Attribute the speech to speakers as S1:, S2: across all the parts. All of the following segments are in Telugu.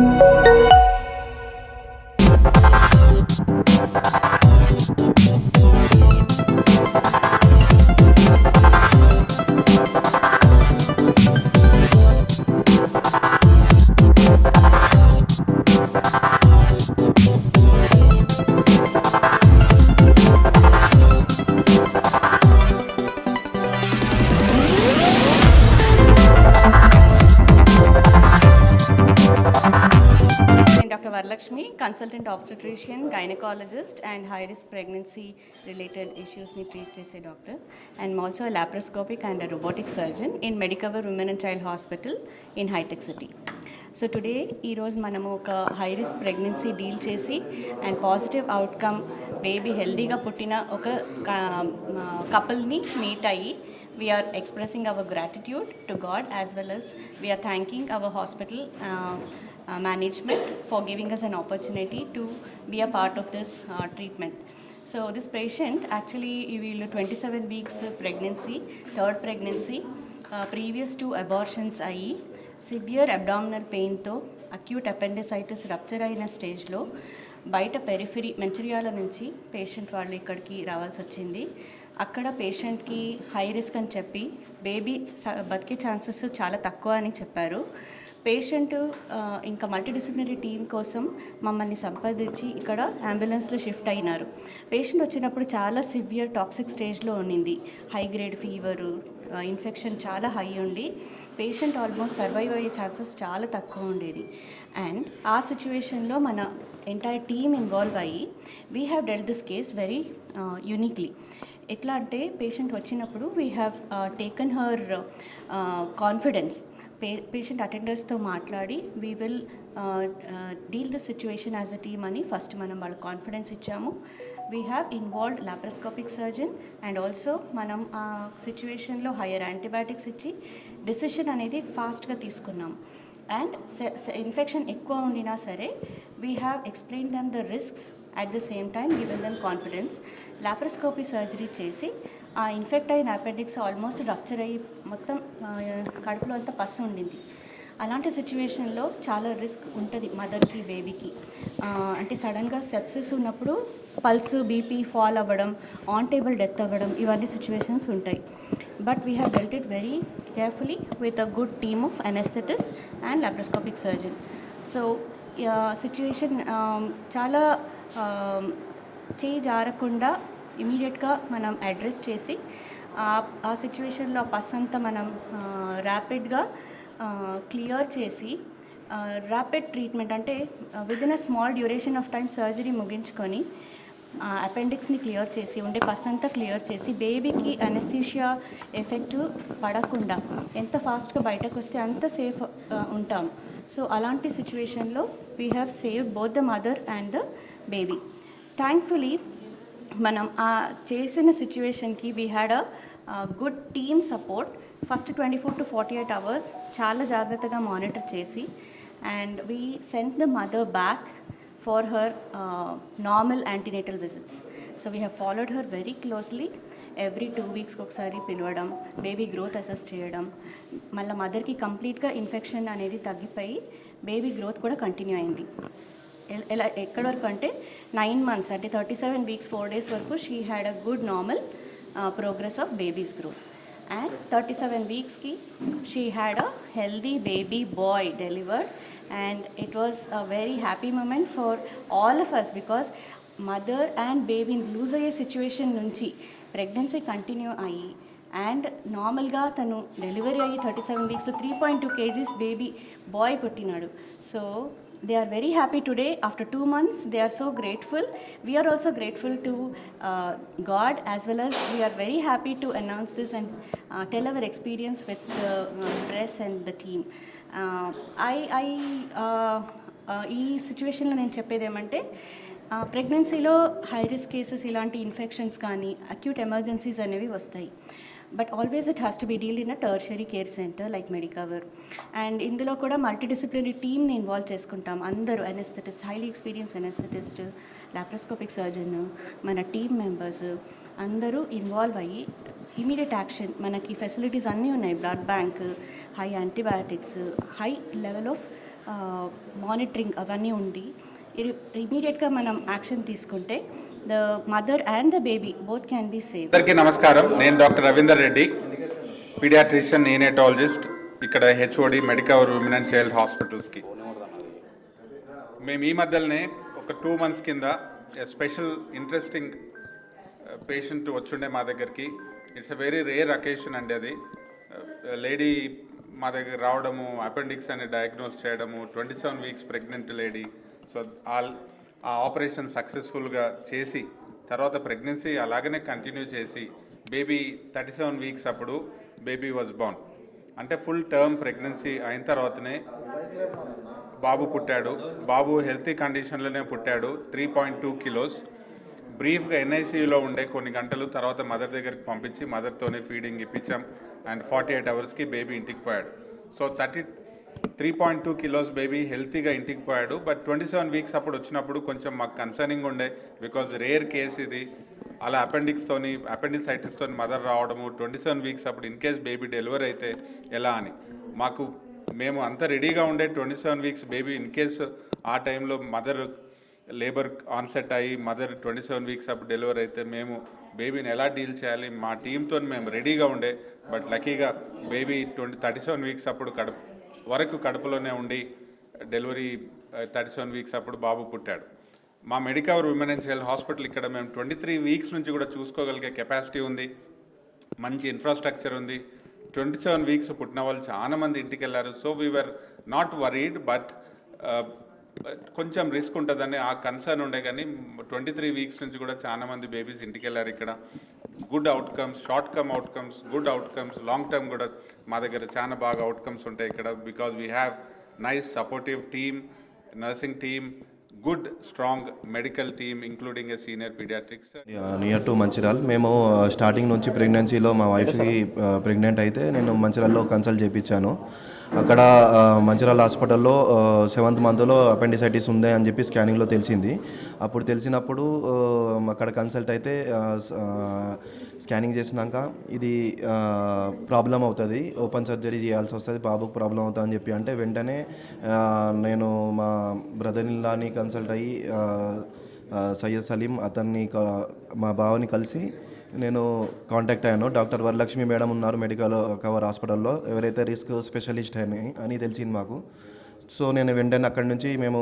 S1: నేను consultant obstetrician gynaecologist and high risk pregnancy related ఇష్యూస్ని treat చేసే doctor and also laparoscopic and robotic surgeon in Medicover women and child hospital in hitech City so today ఈరోజు మనము ఒక హై రిస్క్ ప్రెగ్నెన్సీ డీల్ చేసి అండ్ పాజిటివ్ అవుట్కమ్ బేబీ హెల్దీగా పుట్టిన ఒక కపుల్ని మీట్ అయ్యి we're expressing our gratitude to god as well as we're thanking our hospital our hospital uh, uh, management for giving us an opportunity to be a part of this uh, treatment. So this patient actually will 27 weeks pregnancy, third pregnancy, uh, previous to abortions అయ్యి సివియర్ అబ్డామినల్ పెయిన్తో అక్యూట్ అపెండిసైటిస్ రప్చర్ అయిన స్టేజ్లో బయట పెరిఫరీ మంచిర్యాల నుంచి పేషెంట్ వాళ్ళు ఇక్కడికి రావాల్సి వచ్చింది అక్కడ పేషెంట్కి హై రిస్క్ అని చెప్పి బేబీ స- బతికే ఛాన్సెస్ చాలా తక్కువ అని చెప్పారు పేషెంట్ ఇంకా మల్టీడిసిప్లినరీ టీం కోసం మమ్మల్ని సంప్రదించి ఇక్కడ అంబులెన్స్లో షిఫ్ట్ అయినారు. పేషెంట్ వచ్చినప్పుడు చాలా సివియర్ టాక్సిక్ స్టేజ్లో ఉండింది. హై గ్రేడ్ ఫీవరు ఇన్ఫెక్షన్ చాలా హై ఉండి పేషెంట్ ఆల్మోస్ట్ సర్వైవ్ అయ్యే ఛాన్సెస్ చాలా తక్కువ ఉండేది. అండ్ ఆ సిచ్యువేషన్లో మన ఎంటైర్ టీమ్ ఇన్వాల్వ్ అయ్యి we have dealt this case very uniquely ఎట్లా అంటే పేషెంట్ వచ్చినప్పుడు we have taken her confidence pay patient అటెండర్స్తో మాట్లాడి we will deal the situation as a team అని ఫస్ట్ మనం వాళ్ళ కాన్ఫిడెన్స్ ఇచ్చాము. We have involved laparoscopic surgeon and also మనం ఆ సిచ్యువేషన్లో హయ్యర్ యాంటీబయాటిక్స్ ఇచ్చి డెసిషన్ అనేది ఫాస్ట్గా తీసుకున్నాం. అండ్ ఇన్ఫెక్షన్ ఎక్కువ ఉండినా సరే we have explain them the risks at the same time given them confidence laparoscopy surgery చేసి ఇన్ఫెక్ట్ అయిన అపెండిక్స్ ఆల్మోస్ట్ రప్చర్ అయ్యి మొత్తం కడుపులో అంతా పస్సు ఉండింది. అలాంటి సిచ్యువేషన్లో చాలా రిస్క్ ఉంటుంది మదర్కి బేబీకి. అంటే సడన్గా సెప్సిస్ ఉన్నప్పుడు పల్స్ బీపీ ఫాల్ అవ్వడం ఆన్ టేబుల్ డెత్ అవ్వడం ఇవన్నీ సిచ్యువేషన్స్ ఉంటాయి. But we have dealt it very carefully with a good team of anaesthetists and laparoscopic surgeon. So situation చాలా చేయి జారకుండా ఇమీడియట్గా మనం అడ్రస్ చేసి ఆ- సిచ్యువేషన్లో ఆ పస్ అంతా మనం ర్యాపిడ్గా క్లియర్ చేసి ర్యాపిడ్ ట్రీట్మెంట్ అంటే with in a small duration of time surgery ముగించుకొని అపెండిక్స్ని క్లియర్ చేసి ఉండే పస్ అంతా క్లియర్ చేసి బేబీకి అనెస్థీషియా ఎఫెక్ట్ పడకుండా ఎంత ఫాస్ట్గా బయటకు వస్తే అంత సేఫ్ ఉంటాం. సో అలాంటి సిచ్యువేషన్లో we have saved both the mother and the baby thankfully మనం ఆ చేసిన సిచ్యువేషన్కి we had a good team support first twenty four to forty eight hours చాలా జాగ్రత్తగా మానిటర్ చేసి and we sent the mother back for her normal antenatal visits so we have followed her very closely every two వీక్స్కి ఒకసారి పిలవడం బేబీ గ్రోత్ అసెస్ చేయడం. మళ్ళీ మదర్కి కంప్లీట్గా ఇన్ఫెక్షన్ అనేది తగ్గిపోయి బేబీ గ్రోత్ కూడా కంటిన్యూ అయింది. ఎల్- ఎలా ఎక్కడి వరకు అంటే నైన్ మంత్స్ అంటే thirty seven weeks four days వరకు she had a good normal progress of baby's growth and thirty seven వీక్స్కి she had a healthy baby boy delivered and it was a very happy moment for all of us because mother and బేబీని లూజ్ అయ్యే సిచ్యువేషన్ నుంచి ప్రెగ్నెన్సీ కంటిన్యూ అయ్యి అండ్ నార్మల్గా తను డెలివరీ అయ్యి thirty seven వీక్స్లో three point two KGs baby boy పుట్టినాడు. So they are very happy today after two months they are so grateful we're also grateful to god as well as we are very happy to announce this and uh, tell our experience with the uh, press and the team. Uh, I, I uh, uh, ఈ సిచ్యువేషన్లో నేను చెప్పేది ఏమంటే ప్రెగ్నెన్సీలో హై రిస్క్ కేసెస్ ఇలాంటి ఇన్ఫెక్షన్స్ కానీ అక్యూట్ ఎమర్జెన్సీస్ అనేవి వస్తాయి. But always it has to be deal in a tertiary care centre like Medicover and ఇందులో కూడా మల్టీడిసిప్లినరీ టీమ్ని ఇన్వాల్వ్ చేసుకుంటాం. అందరూ anaesthetist highly experience anaesthetist laparoscopic surgeon మన టీమ్ మెంబర్స్ అందరూ ఇన్వాల్వ్ అయ్యి ఇమీడియట్ యాక్షన్ మనకి ఫెసిలిటీస్ అన్నీ ఉన్నాయి. Blood bank high antibiotics high level of monitoring అవన్నీ ఉండి ఇమీడియట్గా మనం యాక్షన్ తీసుకుంటే the mother and the baby both can be save
S2: అందరికీ నమస్కారం. నేను doctor Ravinder Reddy paediatrician neonatologist ఇక్కడ HOD Medicover women and child హాస్పిటల్స్కి. మేము ఈ మధ్యలోనే ఒక టూ మంత్స్ కింద స్పెషల్ ఇంట్రెస్టింగ్ పేషెంట్ వచ్చుండే మా దగ్గరికి. It's a very rare occasion అండి అది. లేడీ మా దగ్గర రావడము అపెండిక్స్ అని డయాగ్నోస్ చేయడము twenty seven weeks pregnant lady. So all ఆ ఆపరేషన్ సక్సెస్ఫుల్గా చేసి తర్వాత ప్రెగ్నెన్సీ అలాగనే కంటిన్యూ చేసి బేబీ థర్టీ సెవెన్ వీక్స్ అప్పుడు బేబీ వాజ్ బాన్ అంటే ఫుల్ టర్మ్ ప్రెగ్నెన్సీ అయిన తర్వాతనే బాబు పుట్టాడు. బాబు హెల్తీ కండిషన్లోనే పుట్టాడు త్రీ పాయింట్ టూ కిలోస్. బ్రీఫ్గా ఎన్ఐసీయూలో ఉండే కొన్ని గంటలు తర్వాత మదర్ దగ్గరికి పంపించి మదర్తోనే ఫీడింగ్ ఇప్పించాం. అండ్ ఫార్టీ ఎయిట్ అవర్స్కి బేబీ ఇంటికి పోయాడు. So thirty three point two kilos baby హెల్తీగా ఇంటికి పోయాడు. బట్ ట్వంటీ సెవెన్ వీక్స్ అప్పుడు వచ్చినప్పుడు కొంచెం మాకు కన్సర్నింగ్ ఉండే బికాజ్ రేర్ కేస్ ఇది. అలా అపెండిక్స్తోని అపెండిసైటిస్తోని మదర్ రావడము ట్వంటీ సెవెన్ వీక్స్ అప్పుడు ఇన్ కేస్ బేబీ డెలివరీ అయితే ఎలా అని. మాకు మేము అంత రెడీగా ఉండే twenty seven weeks baby in case ఆ టైంలో మదర్ లేబర్ ఆన్సెట్ అయ్యి మదర్ ట్వంటీ సెవెన్ వీక్స్ అప్పుడు డెలివరీ అయితే మేము బేబీని ఎలా డీల్ చేయాలి మా టీంతో మేము రెడీగా ఉండే. బట్ లక్కీగా baby twenty thirty seven weeks అప్పుడు కడుపు వరకు కడుపులోనే ఉండి డెలివరీ థర్టీ సెవెన్ వీక్స్ అప్పుడు బాబు పుట్టాడు. మా Medicover women and child hospital ఇక్కడ మేము ట్వంటీ త్రీ వీక్స్ నుంచి కూడా చూసుకోగలిగే కెపాసిటీ ఉంది మంచి ఇన్ఫ్రాస్ట్రక్చర్ ఉంది. ట్వంటీ సెవెన్ వీక్స్ పుట్టిన వాళ్ళు చాలా మంది ఇంటికి వెళ్ళారు so we are not worried but కొంచెం రిస్క్ ఉంటుందని ఆ కన్సర్న్ ఉండే కానీ ట్వంటీ త్రీ వీక్స్ నుంచి కూడా చాలా మంది బేబీస్ ఇంటికి వెళ్ళారు ఇక్కడ. Good outcomes short come outcomes good outcomes long term కూడా మా దగ్గర చాలా బాగా అవుట్కమ్స్ ఉంటాయి ఇక్కడ because we have nice supportive team nursing team good strong medical team including a senior paediatrics
S3: near to Mancherial మేము uh, స్టార్టింగ్ నుంచి ప్రెగ్నెన్సీలో మా వైఫ్కి ప్రెగ్నెంట్ uh, అయితే నేను మంచిర్యాల్లో కన్సల్ట్ చేయించాను అక్కడ మంచిరాల మంచిర్యాల హాస్పిటల్లో సెవెంత్ మంత్లో అపెండిసైటిస్ ఉంది అని చెప్పి స్కానింగ్లో తెలిసింది. అప్పుడు తెలిసినప్పుడు అక్కడ కన్సల్ట్ అయితే స్కానింగ్ చేసినాక ఇది ప్రాబ్లం అవుతుంది. ఓపెన్ సర్జరీ చేయాల్సి వస్తుంది బాబుకు ప్రాబ్లం అవుతుంది అని చెప్పి. అంటే వెంటనే నేను మా బ్రదర్ ఇన్లాని కన్సల్ట్ అయ్యి సయ్యద్ సలీం అతన్ని మా బావని కలిసి నేను కాంటాక్ట్ అయ్యాను. డాక్టర్ వరలక్ష్మి మేడం ఉన్నారు మెడికల్ కవర్ హాస్పిటల్లో. ఎవరైతే రిస్క్ స్పెషలిస్ట్ అని అని తెలిసింది మాకు. సో నేను వెంటనే అక్కడి నుంచి మేము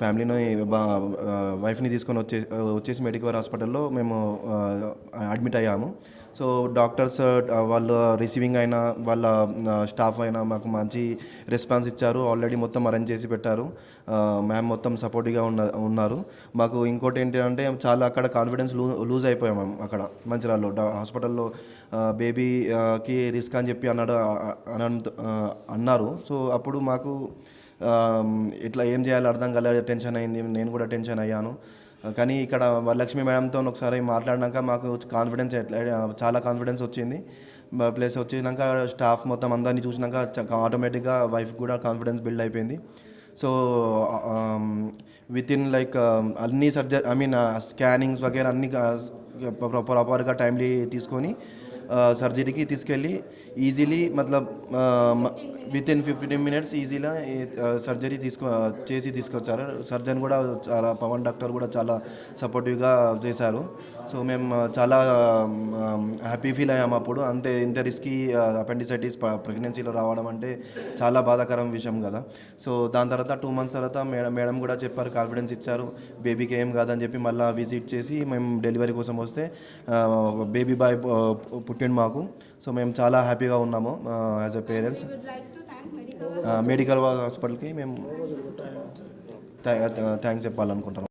S3: ఫ్యామిలీని వైఫ్ని తీసుకొని వచ్చే వచ్చేసి మెడికవర్ హాస్పిటల్లో మేము అడ్మిట్ అయ్యాము. సో డాక్టర్స్ వాళ్ళ రిసీవింగ్ అయినా వాళ్ళ స్టాఫ్ అయినా మాకు మంచి రెస్పాన్స్ ఇచ్చారు. ఆల్రెడీ మొత్తం అరేంజ్ చేసి పెట్టారు. మ్యామ్ మొత్తం సపోర్టివ్గా ఉన్న ఉన్నారు. మాకు ఇంకోటి ఏంటంటే చాలా అక్కడ కాన్ఫిడెన్స్ లూ లూజ్ అయిపోయాం మేము అక్కడ మంచిరాల్లో హాస్పిటల్లో బేబీకి రిస్క్ అని చెప్పి అన్నాడు అన్నారు. సో అప్పుడు మాకు ఇట్లా ఏం చేయాలో అర్థం కాలేదు టెన్షన్ అయింది నేను కూడా టెన్షన్ అయ్యాను. కానీ ఇక్కడ వరలక్ష్మి మేడంతో ఒకసారి మాట్లాడినాక మాకు కాన్ఫిడెన్స్ ఎట్లా చాలా కాన్ఫిడెన్స్ వచ్చింది. ప్లస్ వచ్చినాక స్టాఫ్ మొత్తం అందరినీ చూసినాక ఆటోమేటిక్గా వైఫ్ కూడా కాన్ఫిడెన్స్ బిల్డ్ అయిపోయింది. సో విత్ ఇన్ లైక్ అన్ని సర్జరీ ఐ మీన్ స్కానింగ్స్ వగేరా అన్ని ప్రాపర్గా టైమ్లీ తీసుకొని సర్జరీకి తీసుకెళ్ళి ఈజీలీ మతలబ్ విత్ ఇన్ ఫిఫ్టీన్ మినిట్స్ ఈజీగా సర్జరీ తీసుకో uh, చేసి తీసుకొచ్చారు. సర్జన్ కూడా చాలా పవన్ డాక్టర్ కూడా చాలా సపోర్టివ్గా చేశారు. సో మేము uh, చాలా హ్యాపీ ఫీల్ అయ్యాము అప్పుడు. అంతే ఇంత రిస్కీ అపెండిసైటిస్ ప్రెగ్నెన్సీలో రావడం అంటే చాలా బాధాకరం విషయం కదా. సో దాని తర్వాత టూ మంత్స్ తర్వాత మేడం మేడం కూడా చెప్పారు కాన్ఫిడెన్స్ ఇచ్చారు. బేబీకి ఏం కాదని చెప్పి మళ్ళీ విజిట్ చేసి మేము డెలివరీ కోసం వస్తే uh, బేబీ బాయ్ పుట్టిండు మాకు. సో మేము చాలా హ్యాపీగా ఉన్నాము యాజ్ ఎ పేరెంట్స్ మెడికల్ హాస్పిటల్కి మేము థ్యాంక్స్ చెప్పాలనుకుంటున్నాం.